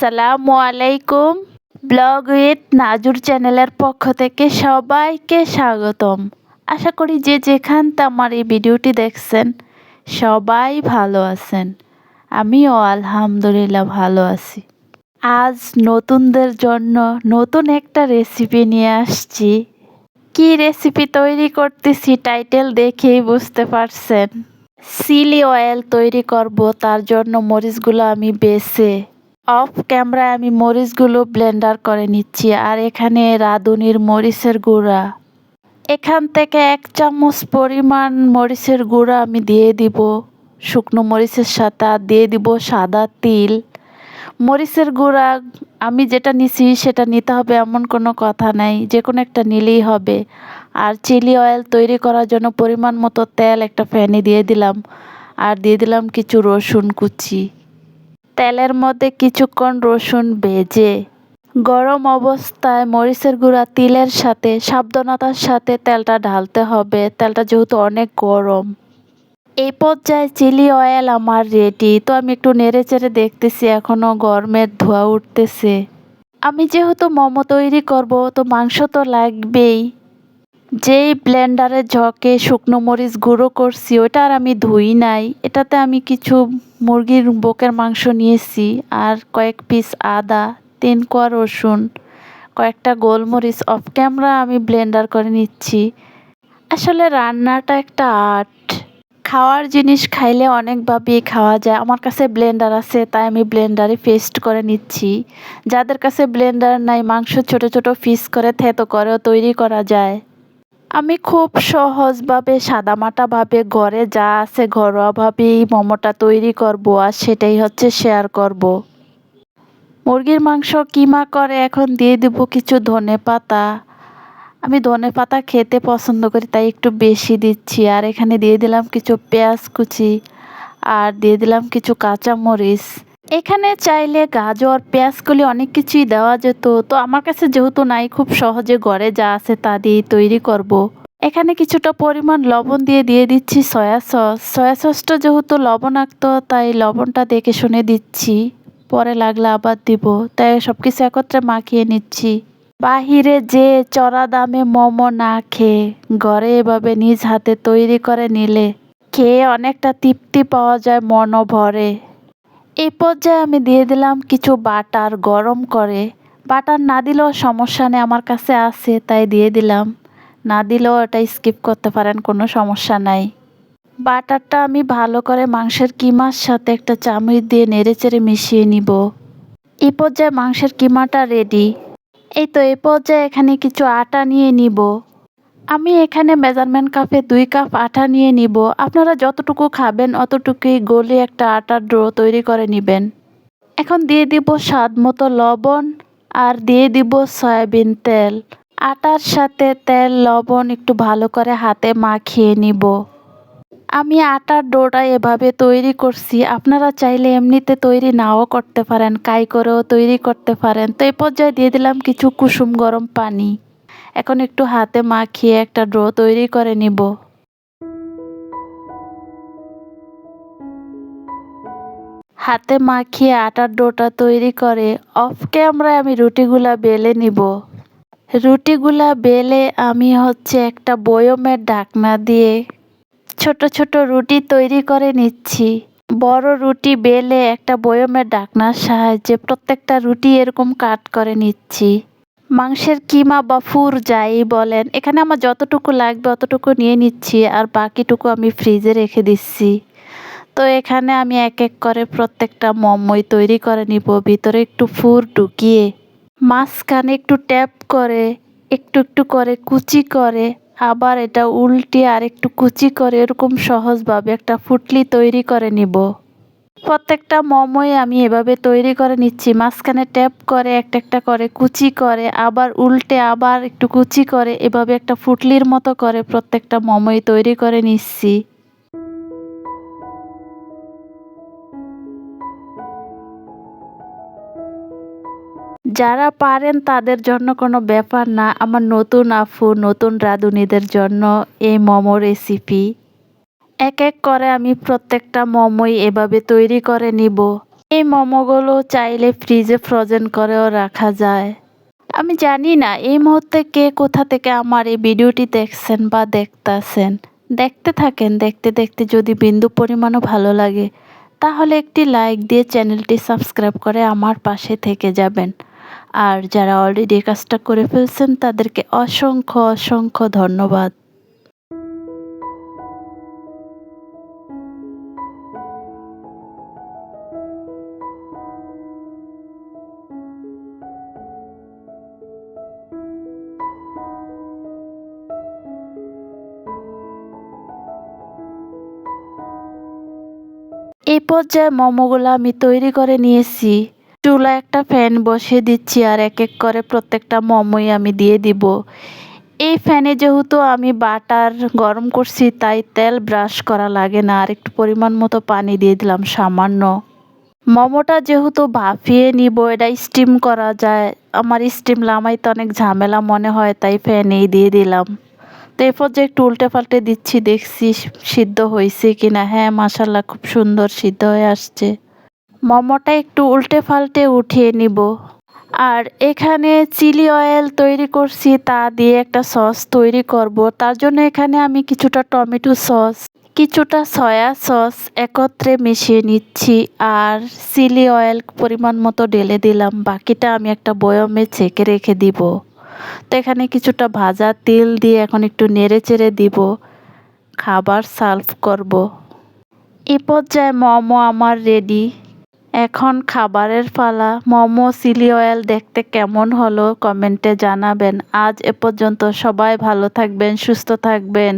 আসসালামু আলাইকুম blog with নাজুর চ্যানেলের পক্ষ থেকে সবাইকে স্বাগতম। আশা করি যে যেখানতে আমার এই ভিডিওটি দেখছেন, সবাই ভালো আছেন। আমিও আলহামদুলিল্লাহ ভালো আছি। আজ নতুনদের জন্য নতুন একটা রেসিপি নিয়ে আসছি। কি রেসিপি তৈরি করতেছি টাইটেল দেখেই বুঝতে পারছেন। সিলি অয়েল তৈরি করব, তার জন্য মরিচগুলো আমি বেছে অফ ক্যামেরায় আমি মরিচগুলো ব্লেন্ডার করে নিচ্ছি, আর এখানে রাঁধুনির মরিচের গুঁড়া। এখান থেকে এক চামচ পরিমাণ মরিচের গুঁড়া আমি দিয়ে দিব, শুকনো মরিচের সাথে, আর দিয়ে দিব সাদা তিল। মরিচের গুঁড়া আমি যেটা নিছি সেটা নিতে হবে এমন কোনো কথা নাই, যে কোনো একটা নিলেই হবে। আর চিলি অয়েল তৈরি করার জন্য পরিমাণ মতো তেল একটা ফ্যানে দিয়ে দিলাম, আর দিয়ে দিলাম কিছু রসুন কুচি। তেলের মধ্যে কিছুক্ষণ রসুন ভেজে গরম অবস্থায় মরিচের গুঁড়া, তিলের সাথে, সাবধানতার সাথে তেলটা ঢালতে হবে। তেলটা যেহেতু অনেক গরম। এই পর্যায়ে চিলি অয়েল আমার রেডি তো আমি একটু নেড়ে চেড়ে দেখতেছি এখনও গরমের ধোয়া উঠতেছে। আমি যেহেতু মোমো তৈরি করব, তো মাংস তো লাগবেই। যেই ব্লেন্ডারে ঝকে শুকনো মরিচ গুঁড়ো করছি ওটা আর আমি ধুই নাই। এটাতে আমি কিছু মুরগির বুকের মাংস নিয়েছি আর কয়েক পিস আদা, তিন কোয়া রসুন, কয়েকটা গোলমরিচ অফ ক্যামেরা আমি ব্লেন্ডার করে নিচ্ছি। আসলে রান্নাটা একটা আর্ট খাওয়ার জিনিস খাইলে অনেকভাবেই খাওয়া যায়। আমার কাছে ব্লেন্ডার আছে, তাই আমি ব্লেন্ডারে পেস্ট করে নিচ্ছি। যাদের কাছে ব্লেন্ডার নাই, মাংস ছোট ছোট পিস করে থেতো করেও তৈরি করা যায়। আমি খুব সহজভাবে, সাদামাটাভাবে ঘরে যা আছে ঘরোয়াভাবেই মোমোটা তৈরি করব আর সেটাই হচ্ছে শেয়ার করব। মুরগির মাংস কিমা করে এখন দিয়ে দেব কিছু ধনে পাতা। আমি ধনে পাতা খেতে পছন্দ করি, তাই একটু বেশি দিচ্ছি। আর এখানে দিয়ে দিলাম কিছু পেঁয়াজ কুচি আর দিয়ে দিলাম কিছু কাঁচামরিচ। এখানে চাইলে গাজর, পেঁয়াজগুলি অনেক কিছুই দেওয়া যেত। তো আমার কাছে যেহেতু নাই, খুব সহজে ঘরে যা আছে তা দিয়ে তৈরি করব। এখানে কিছুটা পরিমাণ লবণ দিয়ে দিয়ে দিচ্ছি সয়া সস। সয়া সসটা যেহেতু লবণাক্ত, তাই লবণটা দেখে শুনে দিচ্ছি। পরে লাগলে আবার দিব। তাই সব কিছু একত্রে মাখিয়ে নিচ্ছি। বাহিরে যে চড়া দামে মোমো না খেয়ে ঘরে এভাবে নিজ হাতে তৈরি করে নিলে খেয়ে অনেকটা তৃপ্তি পাওয়া যায় মনও ভরে এই পর্যায়ে আমি দিয়ে দিলাম কিছু বাটার গরম করে। বাটার না দিলেও সমস্যা নেই, আমার কাছে আছে, তাই দিয়ে দিলাম। না দিলেও এটা স্কিপ করতে পারেন, কোনো সমস্যা নাই। বাটারটা আমি ভালো করে মাংসের কিমার সাথে একটা চামচ দিয়ে নেড়ে চেড়ে মিশিয়ে নিব। এই পর্যায়ে মাংসের কিমাটা রেডি এই তো, এই পর্যায়ে এখানে কিছু আটা নিয়ে নিব। আমি এখানে মেজারমেন্ট কাপে দুই কাপ আটা নিয়ে নিব। আপনারা যতটুকু খাবেন, অতটুকুই গলে একটা আটার ড্রো তৈরি করে নেবেন। এখন দিয়ে দিব স্বাদ মতো লবণ আর দিয়ে দিব সয়াবিন তেল। আটার সাথে তেল, লবণ একটু ভালো করে হাতে মাখিয়ে নিব। আমি আটার ডোটা এভাবে তৈরি করছি। আপনারা চাইলে এমনিতে তৈরি নাও করতে পারেন কাই করেও তৈরি করতে পারেন। তো এই পর্যায়ে দিয়ে দিলাম কিছু কুসুম গরম পানি। এখন একটু হাতে মাখিয়ে একটা ড্রো তৈরি করে নিব। হাতে মাখিয়ে আটার ডোটা তৈরি করে অফ ক্যামেরায় আমি রুটিগুলা বেলে নিব। রুটিগুলা বেলে আমি হচ্ছে একটা বয়মের ঢাকনা দিয়ে ছোট ছোট রুটি তৈরি করে নিচ্ছি। বড় রুটি বেলে একটা বয়মের ঢাকনার সাহায্যে প্রত্যেকটা রুটি এরকম কাট করে নিচ্ছি। মাংসের কিমা বা ফুর যাই বলেন, এখানে আমার যতটুকু লাগবে অতটুকু নিয়ে নিচ্ছি আর বাকিটুকু আমি ফ্রিজে রেখে দিচ্ছি। তো এখানে আমি এক এক করে প্রত্যেকটা মোমোই তৈরি করে নিব, ভিতরে একটু ফুর ঢুকিয়ে। মাঝখানে একটু ট্যাপ করে, একটু একটু করে কুচি করে, আবার এটা উল্টে আর একটু কুচি করে এরকম সহজভাবে একটা ফুটলি তৈরি করে নিব। প্রত্যেকটা মোমোই আমি এভাবে তৈরি করে নিচ্ছি। মাঝখানে ট্যাপ করে, একটা একটা করে, কুচি করে, আবার উল্টে আবার একটু কুচি করে, এভাবে একটা ফুটলির মতো করে প্রত্যেকটা মোমোই তৈরি করে নিচ্ছি। যারা পারেন তাদের জন্য কোনো ব্যাপার না, আমার নতুন আফু নতুন রাঁধুনিদের জন্য এই মোমো রেসিপি এক এক করে আমি প্রত্যেকটা মোমোই এভাবে তৈরি করে নিব। এই মোমোগুলো চাইলে ফ্রিজে ফ্রোজেন করেও রাখা যায়। আমি জানি না, এই মুহূর্তে কে কোথা থেকে আমার এই ভিডিওটি দেখছেন বা দেখতাছেন। দেখতে থাকেন, দেখতে দেখতে যদি বিন্দু পরিমাণও ভালো লাগে, তাহলে একটি লাইক দিয়ে চ্যানেলটি সাবস্ক্রাইব করে আমার পাশে থেকে যাবেন। আর যারা অলরেডি কাজটা করে ফেলছেন, তাদেরকে অসংখ্য অসংখ্য ধন্যবাদ। এই পর্যায়ে মোমোগুলো আমি তৈরি করে নিয়েছি। চুলা একটা ফ্যান বসিয়ে দিচ্ছি আর এক এক করে প্রত্যেকটা মোমোই আমি দিয়ে দিব। এই ফ্যানে যেহেতু আমি বাটার গরম করছি, তাই তেল ব্রাশ করা লাগে না আর একটু পরিমাণ মতো পানি দিয়ে দিলাম সামান্য। মোমোটা যেহেতু ভাফিয়ে নিব, এটা স্টিম করা যায়। আমার স্টিম লামাইতে অনেক ঝামেলা মনে হয়, তাই ফ্যানেই দিয়ে দিলাম। এরপর যে একটু উল্টে পাল্টে দিচ্ছি, দেখছি সিদ্ধ হয়েছে কিনা। হ্যাঁ মাসাল্লাহ খুব সুন্দর সিদ্ধ হয়ে আসছে। মোমোটা একটু উল্টে পাল্টে উঠিয়ে নিব। আর এখানে চিলি অয়েল তৈরি করছি, তা দিয়ে একটা সস তৈরি করব। তার জন্য এখানে আমি কিছুটা টমেটো সস, কিছুটা সয়া সস একত্রে মিশিয়ে নিচ্ছি। আর চিলি অয়েল পরিমাণ মতো ঢেলে দিলাম। বাকিটা আমি একটা বয়মে ছেঁকে রেখে দিব। তো এখানে কিছুটা ভাজা তেল দিয়ে এখন একটু নেড়ে চেড়ে দিব। খাবার সার্ভ করব। এ পর্যায়ে মোমো আমার রেডি। এখন খাবারের পালা। মোমো সিলি অয়েল দেখতে কেমন হলো কমেন্টে জানাবেন। আজ এ পর্যন্ত সবাই ভালো থাকবেন, সুস্থ থাকবেন।